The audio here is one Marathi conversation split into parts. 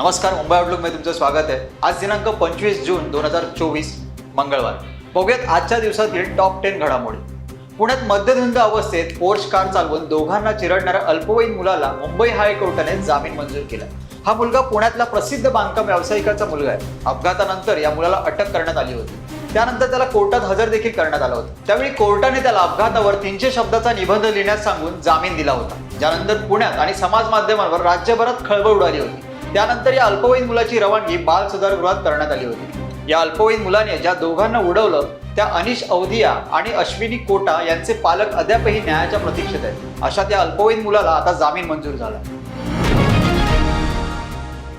नमस्कार मुंबई आउटलुकमध्ये तुमचं स्वागत आहे. आज दिनांक पंचवीस जून दोन हजार चोवीस मंगळवार. बघूयात आजच्या दिवसातील टॉप टेन घडामोडी. पुण्यात मध्यधुंद अवस्थेत पोर्श कार चालवून दोघांना चिरडणाऱ्या अल्पवयीन मुलाला मुंबई हायकोर्टाने जामीन मंजूर केला. हा मुलगा पुण्यातला प्रसिद्ध बांधकाम व्यावसायिकाचा मुलगा आहे. अपघातानंतर या मुलाला अटक करण्यात आली होती. त्यानंतर त्याला कोर्टात हजर देखील करण्यात आला होता. त्यावेळी कोर्टाने त्याला अपघातावर तीनशे शब्दाचा निबंध लिहिण्यास सांगून जामीन दिला होता. ज्यानंतर पुण्यात आणि समाज माध्यमांवर राज्यभरात खळबळ उडाली होती. त्यानंतर या अल्पवयीन मुलाची रवानगी बाल सुधारगृहात करण्यात आली होती. या अल्पवयीन मुलाने ज्या दोघांना उडवलं त्या अनिश अवधिया आणि अश्विनी कोटा यांचे पालक अद्यापही न्यायाच्या प्रतीक्षेत आहेत. अशा त्या अल्पवयीन मुलाला आता जामीन मंजूर झाला.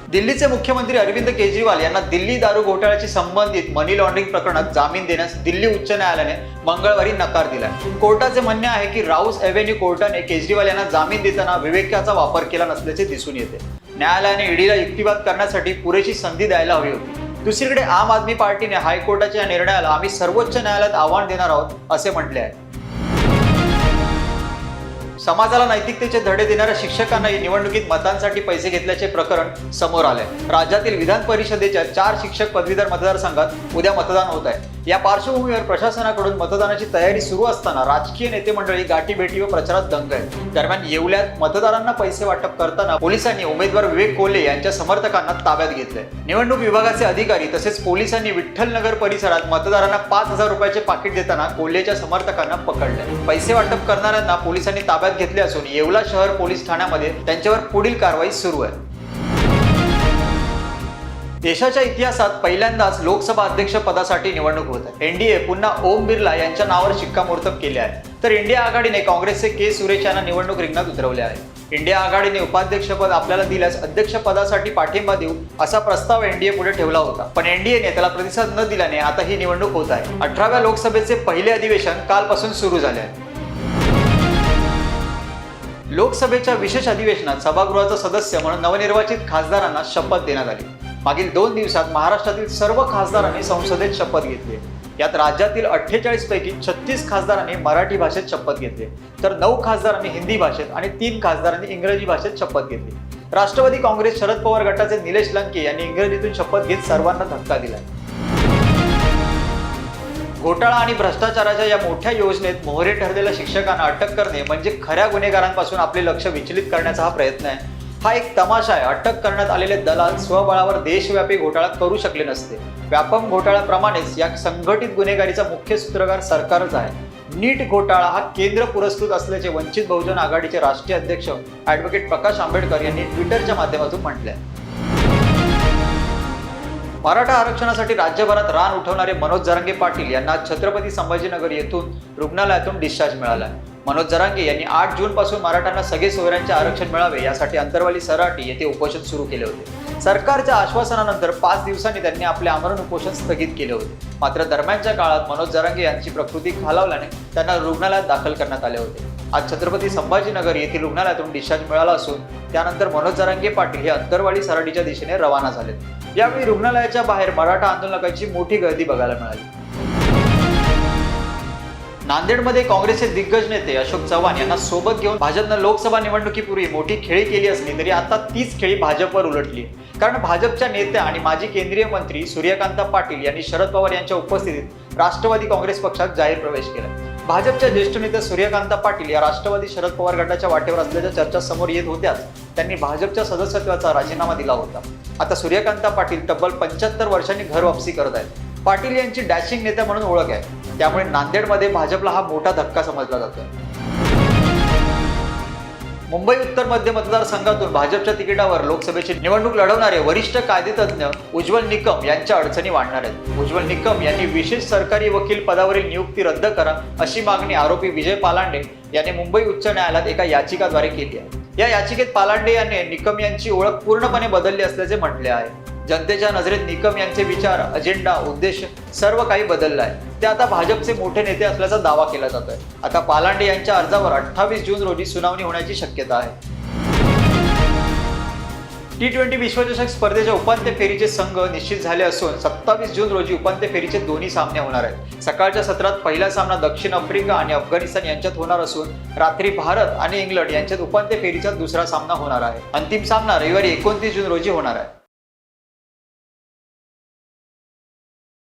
दिल्लीचे मुख्यमंत्री अरविंद केजरीवाल यांना दिल्ली दारू घोटाळ्याशी संबंधित मनी लॉन्ड्रिंग प्रकरणात जामीन देण्यास दिल्ली उच्च न्यायालयाने मंगळवारी नकार दिलाय. कोर्टाचे म्हणणे आहे की राऊस एव्हेन्यू कोर्टाने केजरीवाल यांना जामीन देताना विवेकाचा वापर केला नसल्याचे दिसून येते. न्यायालयाने ईडीला युक्तिवाद करण्यासाठी पुरेशी संधी द्यायला हवी होती. दुसरीकडे आम आदमी पार्टीने हायकोर्टाच्या निर्णयाला आम्ही सर्वोच्च न्यायालयात आव्हान देणार आहोत असे म्हटले आहे. समाजाला नैतिकतेचे धडे देणाऱ्या शिक्षकांनाही निवडणुकीत मतांसाठी पैसे घेतल्याचे प्रकरण समोर आले राज्यातील विधान परिषदेच्या चार शिक्षक पदवीधर मतदारसंघात उद्या मतदान होत आहे. या पार्श्वभूमीवर प्रशासनाकडून मतदानाची तयारी सुरू असताना राजकीय नेते मंडळी गाठीभेटी व प्रचारात दंग आहेत. दरम्यान येवल्यात मतदारांना पैसे वाटप करताना पोलिसांनी उमेदवार विवेक कोल्हे यांच्या समर्थकांना ताब्यात घेतले निवडणूक विभागाचे अधिकारी तसेच पोलिसांनी विठ्ठलनगर परिसरात मतदारांना पाच हजार रुपयाचे पाकिट देताना कोल्हेच्या समर्थकांना पकडले पैसे वाटप करणाऱ्यांना पोलिसांनी ताब्यात घेतले असून येवला शहर पोलीस ठाण्यामध्ये त्यांच्यावर पुढील कारवाई सुरू आहे. देशाच्या इतिहासात पहिल्यांदाच लोकसभा अध्यक्ष पदासाठी निवडणूक होत आहे. एनडीए पुन्हा ओम बिर्ला यांच्या नावावर शिक्कामोर्तब केले आहे. तर इंडिया आघाडीने काँग्रेसचे के सुरेश यांना निवडणूक रिंगणात उतरवले आहे. इंडिया आघाडीने उपाध्यक्षपद आपल्याला दिल्यास अध्यक्षपदासाठी पाठिंबा देऊ असा प्रस्ताव एनडीए पुढे ठेवला होता. पण एनडीएने त्याला प्रतिसाद न दिल्याने आता ही निवडणूक होत आहे. अठराव्या लोकसभेचे पहिले अधिवेशन कालपासून सुरू झाले आहे. लोकसभेच्या विशेष अधिवेशनात सभागृहाचा सदस्य म्हणून नवनिर्वाचित खासदारांना शपथ देण्यात आली. मागील दोन दिवसात महाराष्ट्रातील सर्व खासदारांनी संसदेत शपथ घेतली. यात राज्यातील अठ्ठेचाळीस पैकी छत्तीस खासदारांनी मराठी भाषेत शपथ घेतली. तर नऊ खासदारांनी हिंदी भाषेत आणि तीन खासदारांनी इंग्रजी भाषेत शपथ घेतली. राष्ट्रवादी काँग्रेस शरद पवार गटाचे निलेश लंके यांनी इंग्रजीतून शपथ घेत सर्वांना धक्का दिलाय घोटाळा आणि भ्रष्टाचाराच्या या मोठ्या योजनेत मोहरे ठरलेल्या शिक्षकांना अटक करणे म्हणजे खऱ्या गुन्हेगारांपासून आपले लक्ष विचलित करण्याचा हा प्रयत्न आहे. हा एक तमाशा आहे. अटक करण्यात आलेले दलाल स्वबळावर देशव्यापी घोटाळा करू शकले नसते. व्यापम घोटाळ्याप्रमाणेच या संघटित गुन्हेगारीचा मुख्य सूत्रधार सरकारच आहे. नीट घोटाळा हा केंद्र पुरस्कृत असल्याचे वंचित बहुजन आघाडीचे राष्ट्रीय अध्यक्ष ॲडव्होकेट प्रकाश आंबेडकर यांनी ट्विटरच्या माध्यमातून म्हटले आहे मराठा आरक्षणासाठी राज्यभरात रान उठवणारे मनोज जरांगे पाटील यांना छत्रपती संभाजीनगर येथून रुग्णालयातून डिस्चार्ज मिळाला आहे मनोज जरांगे यांनी आठ जून पासून मराठ्यांना सगळे सोयऱ्यांचे आरक्षण मिळावे यासाठी अंतरवाली सराटी येथे उपोषण सुरू केले होते. सरकारच्या आश्वासनानंतर पाच दिवसांनी त्यांनी आपले आमरण उपोषण स्थगित केले होते. मात्र दरम्यानच्या काळात मनोज जरांगे यांची प्रकृती खालावल्याने त्यांना रुग्णालयात दाखल करण्यात आले होते. आज छत्रपती संभाजीनगर येथील रुग्णालयातून डिस्चार्ज मिळाला असून त्यानंतर मनोज जरांगे पाटील हे अंतरवाडी सराटीच्या दिशेने रवाना झाले यावेळी रुग्णालयाच्या बाहेर मराठा आंदोलकांची मोठी गर्दी बघायला मिळाली. नांदेडमध्ये काँग्रेसचे दिग्गज नेते अशोक चव्हाण यांना सोबत घेऊन भाजपनं लोकसभा निवडणुकीपूर्वी मोठी खेळी केली असली तरी आता तीच खेळी भाजपवर उलटली. कारण भाजपच्या नेत्या आणि माजी केंद्रीय मंत्री सूर्यकांता पाटील यांनी शरद पवार यांच्या उपस्थितीत राष्ट्रवादी काँग्रेस पक्षात जाहीर प्रवेश केला. भाजपच्या ज्येष्ठ नेते सूर्यकांत पाटील या राष्ट्रवादी शरद पवार गटाच्या वाटेवर असल्याच्या चर्चा समोर येत होत्याच त्यांनी भाजपच्या सदस्यत्वाचा राजीनामा दिला होता. आता सूर्यकांता पाटील तब्बल पंच्याहत्तर वर्षांनी घर वापसी करत आहेत. पाटील यांची डॅशिंग नेत्या म्हणून ओळख आहे. त्यामुळे नांदेडमध्ये भाजपला हा मोठा धक्का समजला जातो मुंबई उत्तर मध्य मतदारसंघातून भाजपच्या तिकिटावर लोकसभेची निवडणूक लढवणारे वरिष्ठ कायदेतज्ञ उज्ज्वल निकम यांच्या अडचणी वाढणार आहेत. उज्ज्वल निकम यांनी विशेष सरकारी वकील पदावरील नियुक्ती रद्द करा अशी मागणी आरोपी विजय पालांडे यांनी मुंबई उच्च न्यायालयात एका याचिकाद्वारे केली आहे. या याचिकेत पालांडे यांनी निकम यांची ओळख पूर्णपणे बदलली असल्याचे म्हटले आहे. जनतेच्या नजरेत निकम यांचे विचार अजेंडा उद्देश सर्व काही बदललं आहे. ते आता भाजपचे मोठे नेते असल्याचा दावा केला जातोय आता पालांडे यांच्या अर्जावर अठ्ठावीस जून रोजी सुनावणी होण्याची शक्यता आहे. टी ट्वेंटी विश्वचषक स्पर्धेच्या उपांत्य फेरीचे संघ निश्चित झाले असून सत्तावीस जून रोजी उपांत्य फेरीचे दोन्ही सामने होणार आहेत. सकाळच्या सत्रात पहिला सामना दक्षिण आफ्रिका आणि अफगाणिस्तान यांच्यात होणार असून रात्री भारत आणि इंग्लंड यांच्यात उपांत्य फेरीचा दुसरा सामना होणार आहे. अंतिम सामना रविवारी एकोणतीस जून रोजी होणार आहे.